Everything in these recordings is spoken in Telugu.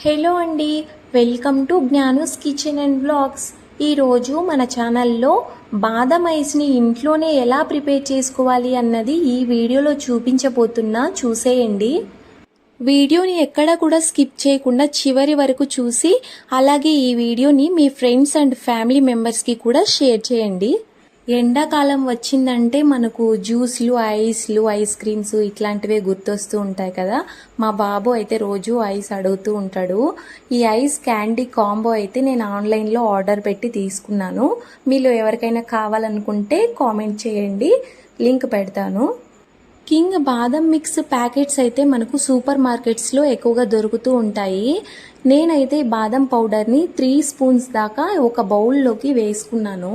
హలో అండి welcome to Gnanus kitchen and blogs. ఈరోజు మన ఛానల్లో బాదం ఐస్ని ఇంట్లోనే ఎలా ప్రిపేర్ చేసుకోవాలి అన్నది ఈ వీడియోలో చూపించబోతున్నా చూసేయండి. వీడియోని ఎక్కడ కూడా స్కిప్ చేయకుండా చివరి వరకు చూసి అలాగే ఈ వీడియోని మీ ఫ్రెండ్స్ అండ్ ఫ్యామిలీ మెంబర్స్కి కూడా షేర్ చేయండి. ఎండాకాలం వచ్చిందంటే మనకు జ్యూస్లు ఐస్లు ఐస్ క్రీమ్స్ ఇట్లాంటివే గుర్తొస్తూ ఉంటాయి కదా. మా బాబు అయితే రోజు ఐస్ అడుగుతూ ఉంటాడు. ఈ ఐస్ క్యాండీ కాంబో అయితే నేను ఆన్లైన్లో ఆర్డర్ పెట్టి తీసుకున్నాను. మీలో ఎవరికైనా కావాలనుకుంటే కామెంట్ చేయండి. లింక్ పెడతాను. కింగ్ బాదం మిక్స్ ప్యాకెట్స్ అయితే మనకు సూపర్ మార్కెట్స్లో ఎక్కువగా దొరుకుతూ ఉంటాయి. నేనైతే బాదం పౌడర్ని త్రీ స్పూన్స్ దాకా ఒక బౌల్లోకి వేసుకున్నాను.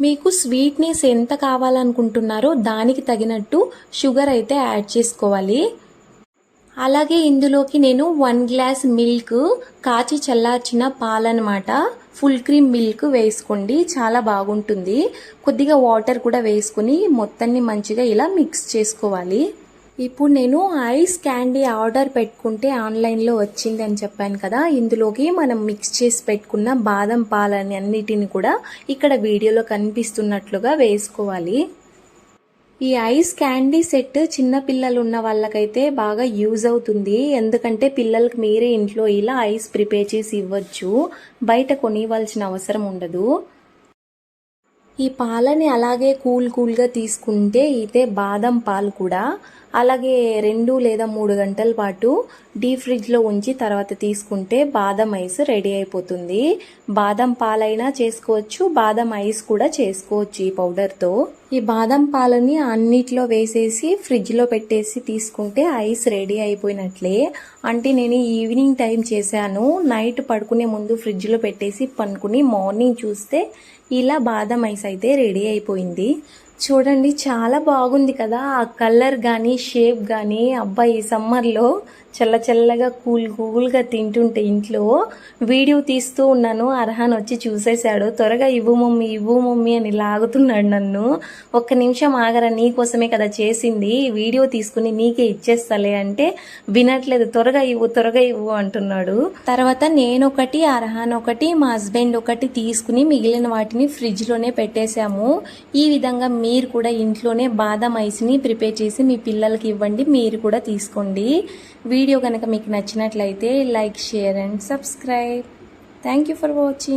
మీకు స్వీట్నెస్ ఎంత కావాలనుకుంటున్నారో దానికి తగినట్టు షుగర్ అయితే యాడ్ చేసుకోవాలి. అలాగే ఇందులోకి నేను వన్ గ్లాస్ మిల్క్ కాచి చల్లార్చిన పాలనమాట. ఫుల్ క్రీమ్ మిల్క్ వేసుకోండి చాలా బాగుంటుంది. కొద్దిగా వాటర్ కూడా వేసుకుని మొత్తాన్ని మంచిగా ఇలా మిక్స్ చేసుకోవాలి. ఇప్పుడు నేను ఐస్ క్యాండీ ఆర్డర్ పెట్టుకుంటే ఆన్లైన్లో వచ్చింది అని చెప్పాను కదా ఇందులోకి మనం మిక్స్ చేసి పెట్టుకున్న బాదం పాలని అన్నిటిని కూడా ఇక్కడ వీడియోలో కనిపిస్తున్నట్లుగా వేసుకోవాలి. ఈ ఐస్ క్యాండీ సెట్ చిన్న పిల్లలు ఉన్న వాళ్ళకైతే బాగా యూజ్ అవుతుంది. ఎందుకంటే పిల్లలకి మీరే ఇంట్లో ఇలా ఐస్ ప్రిపేర్ చేసి ఇవ్వచ్చు. బయట కొనివ్వాల్సిన అవసరం ఉండదు. ఈ పాలని అలాగే కూల్ కూల్గా తీసుకుంటే అయితే బాదం పాలు కూడా. అలాగే రెండు లేదా మూడు గంటల పాటు డీ ఫ్రిడ్జ్లో ఉంచి తర్వాత తీసుకుంటే బాదం ఐస్ రెడీ అయిపోతుంది. బాదం పాలైనా చేసుకోవచ్చు బాదం ఐస్ కూడా చేసుకోవచ్చు ఈ పౌడర్తో. ఈ బాదం పాలని అన్నిట్లో వేసేసి ఫ్రిడ్జ్లో పెట్టేసి తీసుకుంటే ఐస్ రెడీ అయిపోయినట్లే. అంటే నేను ఈవినింగ్ టైం చేశాను. నైట్ పడుకునే ముందు ఫ్రిడ్జ్లో పెట్టేసి పనుకుని మార్నింగ్ చూస్తే ఇలా బాదం ఐస్ అయితే రెడీ అయిపోయింది. చూడండి చాలా బాగుంది కదా. ఆ కలర్ కానీ షేప్ కానీ అబ్బాయి సమ్మర్లో చల్ల చల్లగా కూల్ కూల్గా తింటుంటే ఇంట్లో వీడియో తీస్తూ ఉన్నాను. అర్హాన్ వచ్చి చూసేశాడు. త్వరగా ఇవ్వు మమ్మీ ఇవ్వు మమ్మీ అని లాగుతున్నాడు నన్ను. ఒక్క నిమిషం ఆగరా నీకోసమే కదా చేసింది. వీడియో తీసుకుని నీకే ఇచ్చేస్తలే అంటే వినట్లేదు. త్వరగా ఇవ్వు త్వరగా ఇవ్వు అంటున్నాడు. తర్వాత నేను ఒకటి అర్హాన్ ఒకటి మా హస్బెండ్ ఒకటి తీసుకుని మిగిలిన వాటిని ఫ్రిడ్జ్లోనే పెట్టేశాము. ఈ విధంగా మీరు కూడా ఇంట్లోనే బాదం ఐస్ని ప్రిపేర్ చేసి మీ పిల్లలకి ఇవ్వండి మీరు కూడా తీసుకోండి. వీడియో కనుక మీకు నచ్చినట్లయితే like share and subscribe. Thank you for watching